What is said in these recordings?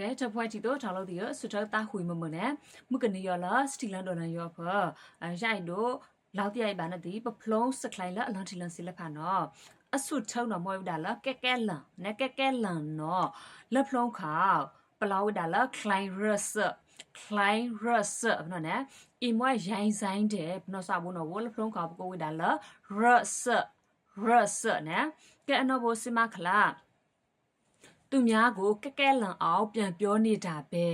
ကဲတပွဲတီတော့ထားလို့ဒီရစတတာခွေမမနဲ့မကနေရလာစတီလန်ဒေါ်လာရောဖအရိုက်တော့လောက်တိုက်ပါနဲ့ဒီပဖလုံးစကလိုင်လာအလန်တီလန်စီလက်ဖာနော်အဆုထုံတော့မဟုတ်ဒါလားကဲကဲလန်နဲ့ကဲကဲလန်နော်လက်ဖလုံးခါပလောဒါလားကလိုင်ရစ် klein rus ဘနော်နဲ့အင်မွာရိုင်းဆိုင်တဲ့ဘနော်စဘူးနော်ဝလဖလုံးခါပကိုဝဒါလား rus rus နဲ့ကဲအနော်ဘစမခလာ သူများကိုကဲကဲလန်အောင်ပြန်ပြောနေတာပဲ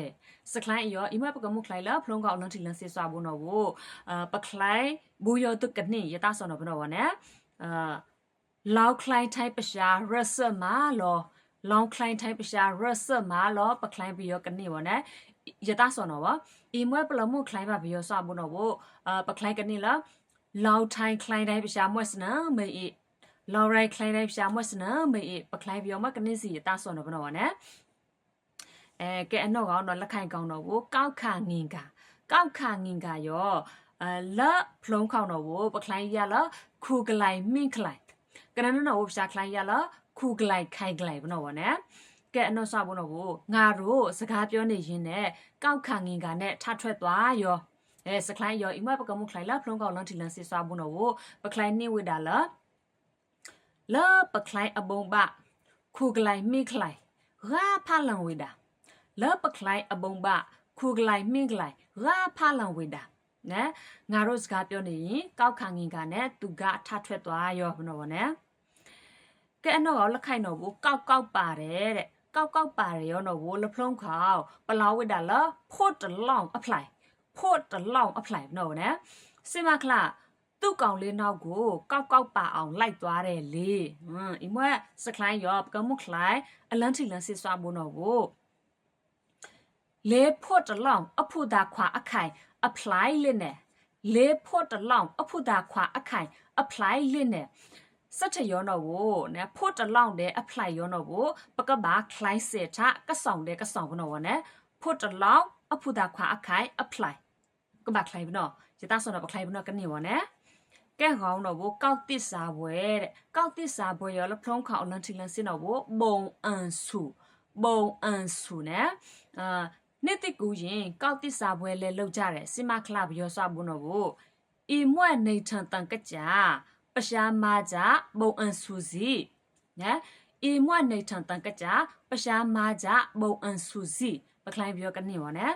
စကလိုင်းရောအမပကမှုခလိုက်လာဖလုံးကောင်လန်တီလန်စစ်ဆွာဘူးနော်ဘူးအာပခလိုင်းဘူးရောတုကနေရတာဆောနော်ဘနော်ဝနဲ့အာလောက်ခလိုင်းထိုက်ပရှာရဆမာလောလောင်ခလိုင်းထိုက်ပရှာရဆမာလောပခလိုင်းပြီးရောကနေဝနဲ့ရတာဆောနော်ဝအမွဲပလမှုခလိုင်းပါပြီးရောဆွာဘူးနော်ဘူးအာပခလိုင်းကနေလာလောက်ထိုင်ခလိုင်းတိုင်းပရှာမွက်စနာမေး လော်ရိုက်ခလိုင်းတိုင်းပရှာမွက်စနာမေးပခလိုင်းပြီးရောမကနေစီရတာဆောနော်ဘနော်ဝနဲ့အဲကဲအတော့ကောင်းတော့လက်ခိုင်ကောင်းတော့ဘူးကောက်ခငင်ကကောက်ခငင်ကရောအလဖလုံးခေါတော့ဘူးပခလိုင်းရလာခူကလိုက်မင်းခလိုက်ကနနနော်ဝရှာခလိုင်းရလာခူကလိုက်ခိုင်ကလိုက်ဘနော်ဗောနဲကဲအနော်ဆဘနော်ကိုငါတို့စကားပြောနေရင်းနဲ့ကောက်ခငင်ကနဲ့ထထွက်သွားရောအဲစကလိုင်းရောအမပကမှုခလိုင်လာဖလုံးကောက်လန်တီလန်စီဆွာဘူးနော်ကိုပခလိုင်းနေဝဒါလာ လာပခလိုင်းအဘုံဘခူကလိုက်မိခလိုက်ရာဖလန်ဝဒါလာပခလိုင်းအဘုံဘခူကလိုက်မိခလိုက်ရာဖလန်ဝဒါနဲငါတို့စကားပြောနေရင်ကောက်ခငင်ကနဲ့သူကထထွက်သွားရောဘနော်ဗောနဲကဲအနော်လက်ခိုင်တော့ဘူးကောက်ကောက်ပါတယ်တဲ့ကောက်ကောက်ပါတယ်ရောနော်ဘူးလဖလုံးခေါပလာဝိဒါလာဖို့တလောင်အဖလိုက်ဖို့တလောင်အဖလိုက်နော်နဲစင်မခလာ သူ့ကောင်လေးနောက်ကိုကောက်ကောက်ပါအောင်လိုက်သွားတယ်လေဟမ်အမွဲစကလိုင်းရောပကမှုခလိုက်အလန်တီလန်စစ်စွာဘုံတော့ကိုလေဖို့တလောင်အဖို့သာခွာအခိုင် apply လနဲ့လေဖို့တလောင်အဖို့သာခွာအခိုင် apply လနဲ့စက်ထရောနော်ဘိုနဲဖို့တလောင်တဲ့ apply ရောနော်ဘိုပကဘာ client စက်တာကဆောင်တဲ့ကဆောင်ဘနော်ဝနဲဖို့တလောင်အဖို့သာခွာအခိုင် apply ကဘာ client ဘနော်ရတာဆောနော်ပ client ဘနော်ကနေဝနဲ ကဲကောင်းတော့ဘကောက်တစ္စာဘွဲတဲ့ကောက်တစ္စာဘွဲရောလဖုံးခေါအလန်တီလန်စင်တော့ဘဘုံအန်စုဘုံအန်စုနဲ့အာနှစ်တိကူရင်ကောက်တစ္စာဘွဲလဲလောက်ကြတယ်စင်မခလဘရောစဘူးနော်ဘအီမွဲ့နေထန်တန်ကကြပရှာမာကြဘုံအန်စုစီနော်အီမွဲ့နေထန်တန်ကကြပရှာမာကြဘုံအန်စုစီပကလိုင်းပြောကနေပါနဲ့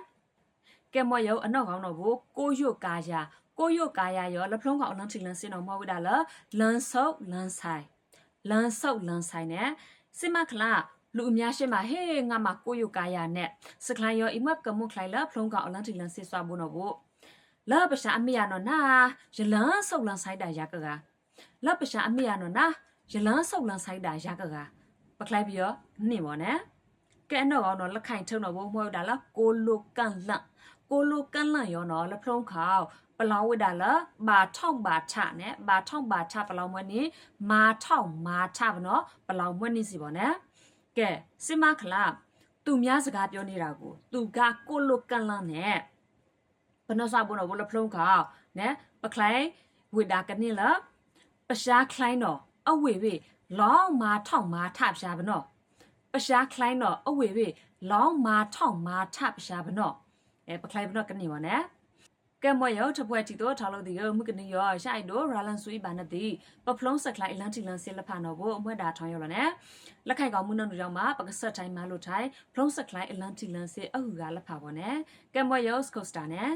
ကဲမွယောအနောက်ကောင်းတော့ဘကိုရွတ်ကာယာ ကိုရွတ်ကာယာရောလဖလုံးကောင်အလန်းထီလန်စင်တော်မဟုတ်ဒါလလန်ဆုပ်လန်ဆိုင်လန်ဆုပ်လန်ဆိုင်နဲ့စင်မခလာလူအများရှိမှဟေးငါမကိုယုကာယာနဲ့စကလိုင်းရောအမပ်ကမှုခလိုက်လာဖုံးကောင်အလန်တီလန်စစ်ဆွာဘူးနော်ဘိုလာပရှာအမေရနော်နာရလန်းဆုပ်လန်းဆိုင်တာရကကလာပရှာအမေရနော်နာရလန်းဆုပ်လန်းဆိုင်တာရကကပကလိုက်ပြီးရောနှင်ပါနဲ့ကဲတော့တော့လက်ခိုင်ထုံတော့ဘို့မဟုတ်တာလားကိုလိုကန်လန့် ကိုလိုကန်လန့်ရောနော်လဖုံးခေါပလောင်ဝိဒါလာဘာထောင်ဘာချနဲ့ဘာထောင်ဘာချပလောင်မနေမာထောင်မာချဘနော်ပလောင်မနေစီပါနဲ့ကဲစင်မခလာသူများစကားပြောနေတာကို သူကကိုလိုကန်လန်းနဲ့ဘနောစာဘနောဘလဖလုံးခါနဲပကလိုင်းဝိဒါကနေလာပရှားခလိုင်းတော့အဝေဝေလောင်းမာထောင်မာထပရှားဘနောပရှားခလိုင်းတော့အဝေဝေလောင်းမာထောင်မာထပရှားဘနော အဲပကလိုင်းဘနောကနေပါနဲ့ကဲမယောထပွဲတီတော့ထားလို့ဒီကမှုကနေရောရှိုက်တော့ရာလန်ဆွေးပါနဲ့ဒီပဖလုံးဆက်လိုက်လန်တီလန်ဆေလဖာနော်ကိုအမွဲတာထောင်းရောလည်းနဲ့လက်ခိုင်ကောင်မှုနှုတ်ကြောင့်မှာပကဆက်တိုင်းမလို့ထိုင်ဖလုံးဆက်လိုက်လန်တီလန်ဆေအဟုကလက်ဖာပေါ်နဲ့ကဲမယောစကိုစတာနဲ့